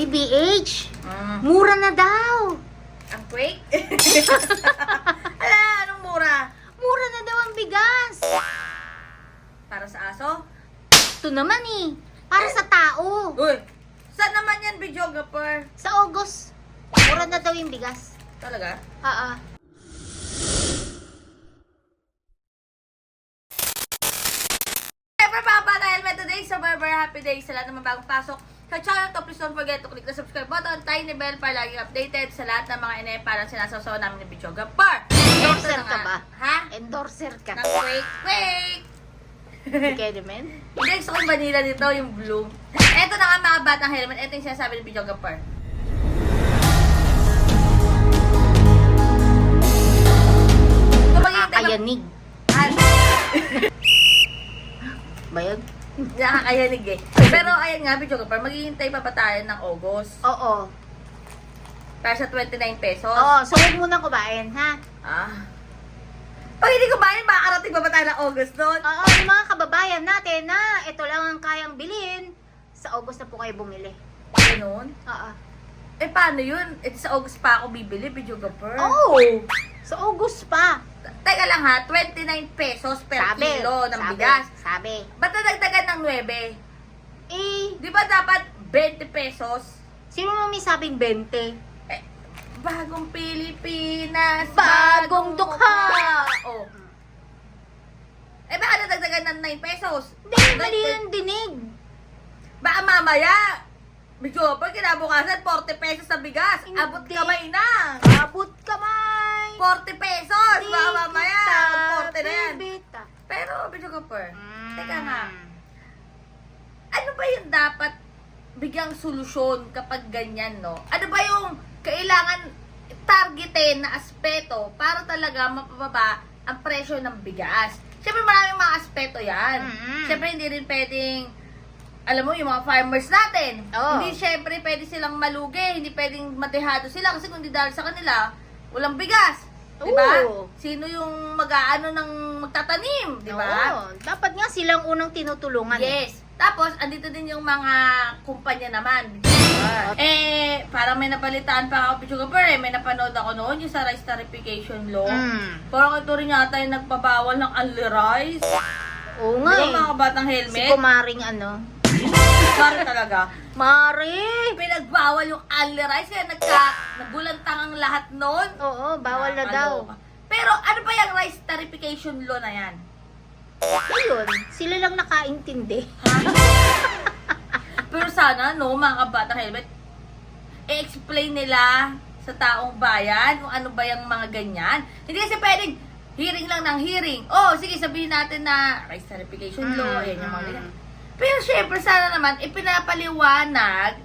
BBH, Mm. mura na daw. Ang quake? Ala, anong mura? Mura na daw ang bigas. Para sa aso? Ito naman eh, para sa tao. Uy! Saan naman yan, videographer? Sa August, mura na daw yung bigas. Talaga? Ah, ah. Siyempre mga bata, helmet today sa Barber Happy Day sa lahat ng mga bagong pasok. Sa channel to, please don't forget to click the subscribe button, tiny bell para laging updated sa lahat ng mga inay para sinasasaw namin ni videographer. Endorser Ito na ka ba? Ha? Endorser ka. Ng quake, quake! Pwede men? Hindi, gusto ko yung vanilla dito, yung blue. Ito na nga mga batang helmet. Ito yung sinasabi ng. Kapag yung Nakakayanig. Bayag? Nakakayanig eh. Pero ayan nga, videographer, maghihintay pa ba tayo ng August? Oo. Para sa 29 pesos? Oo, so huwag mo nang kumain, ha? Ah. Pag hindi kumain, makakarating pa ba tayo ng August doon? Oo, yung mga kababayan natin na ito lang ang kayang bilhin, sa August na po kayo bumili. Ganun? Oo. Eh, paano yun? Eh, sa August pa ako bibili, videographer. Oh! Sa August pa. Teka lang ha, 29 pesos per sabi. kilo ng sabi, bigas. Sabi. Ba't nadagdagan ng 9? Eh, Di ba dapat 20 pesos? sino mo may sabing 20? Eh, bagong Pilipinas, Bagong dukha! Oh. Eh, baka nadagdagan ng 9 pesos? Hindi, mali yung dinig. Baka mamaya, medyo pag kinabukasan, 40 pesos sa bigas. Hindi. Abot kamay na. Abot kamay! 40 pesos. Baka mamaya, kita 40 na yan. Pero, medyo kapar. Mm. Teka nga. Dapat bigyang solusyon kapag ganyan, no? Ano ba yung kailangan targetin na aspeto para talaga mapababa ang presyo ng bigas? Siyempre maraming mga aspeto yan. Mm-mm. Siyempre hindi rin pwedeng alam mo, yung mga farmers natin, Oo. hindi syempre pwede silang malugi, hindi pwedeng matehado sila kasi kung hindi dahil sa kanila, walang bigas. Di ba? Sino yung mag-aano ng magtatanim, di ba? Oo, dapat nga silang unang tinutulungan. eh. Yes. Tapos, andito din yung mga kumpanya naman. Eh, parang may napalitaan pa ako, Pichugaper, eh. May napanood ako noon, yung sa rice tarification law. Mm. Parang ito rin yata yung nagpabawal ng unli rice. Oo Di nga ba eh. mga batang Si helmet? kumaring ano. Parang talaga. Mari! Pinagbawal yung unli rice, kaya nagka, nagulantang ang lahat noon. Oo, bawal na daw. Nakakaloka. Pero ano ba yung rice tarification law na yan? Ayun, sila lang nakaintindi. Pero sana, no, mga kabatang helmet, i-explain nila sa taong bayan kung ano ba yung mga ganyan. Hindi kasi pwedeng hearing lang ng hearing. Oh, sige, sabihin natin na rice tarification law, Mm, yan yung mga mm. ganyan. Pero syempre, sana naman, ipinapaliwanag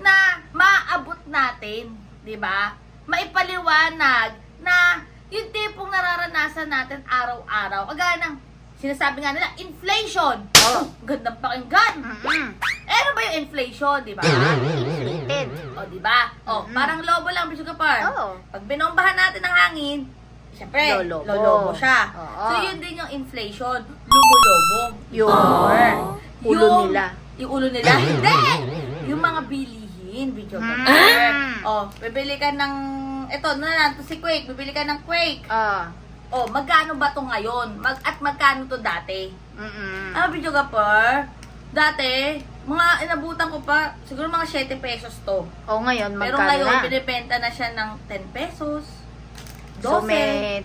na maabot natin, di ba? Maipaliwanag na yung tipong nararanasan natin araw-araw. Kagaya ng sinasabi nga nila, inflation. Oh. Gandang pakinggan. Mm-mm. Eh, ano ba yung inflation, di ba? Inflated. O, di ba? O, Mm-mm. parang lobo lang, Bishop Kapar. Oo. Pag binombahan natin ng hangin, siyempre, Lolobo. lolobo siya. Oo. So, yun din yung inflation. Lumo-lobo. Yung Or, ulo yung- nila. Yung ulo nila. Hindi! Yung mga bilihin, Bishop Mm. Kapar. O, bibili ka ng, eto, na lang, to si Quake, bibili ka ng Quake. Ah. O, magkano ba to ngayon? Mag, at magkano to dati? Mm-mm. Ano video ka pa? Dati, mga inabutan ko pa, siguro mga 7 pesos to. O ngayon, Pero magkano ngayon, na? binibenta na siya ng 10 pesos. 12. So, may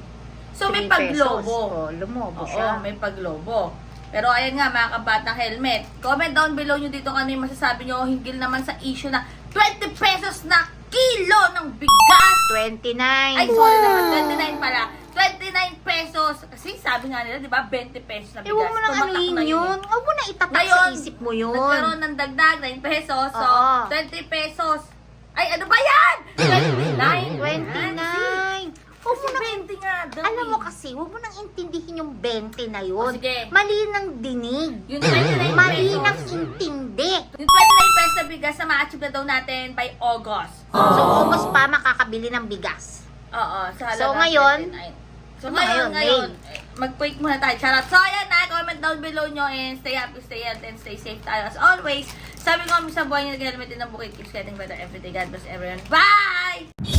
So, may 3 pesos. paglobo. O, lumobo Oo, siya. may paglobo. Pero ayan nga, mga kabatang helmet. Comment down below nyo dito kung ano yung masasabi nyo hinggil naman sa issue na 20 pesos na kilo ng bigas. 29. Ay, sorry naman, 29 pala. 29 pesos. Kasi sabi nga nila, di ba, 20 pesos na Eh, bigas. huwag mo nang Tumatak anuhin na yun. Huwag mo nang itatak Ngayon, sa isip mo yun. Nagkaroon ng dagdag, 9 pesos. So, Oo. 20 pesos. Ay, ano ba yan? 29. 29. Huwag mo nang 20 nga daw. Alam mo kasi, huwag mo nang intindihin yung 20 na O, yun. sige. Mali ng dinig. Yung 29 Mali pesos. ng intindi. Yung 29 pesos na bigas na ma-achieve na daw natin by August. So, August pa makakabili ng bigas. Oo. Sa So, ngayon? 29. So, ngayon, ngayon, eh, mag-quick muna tayo. Charot. So, ayan na. Comment down below nyo and stay happy, stay healthy, and stay safe tayo as always. Sabi ko kami sa buhay niya, nag-helmet din ng bukid. Keeps getting better every day. God bless everyone. Bye!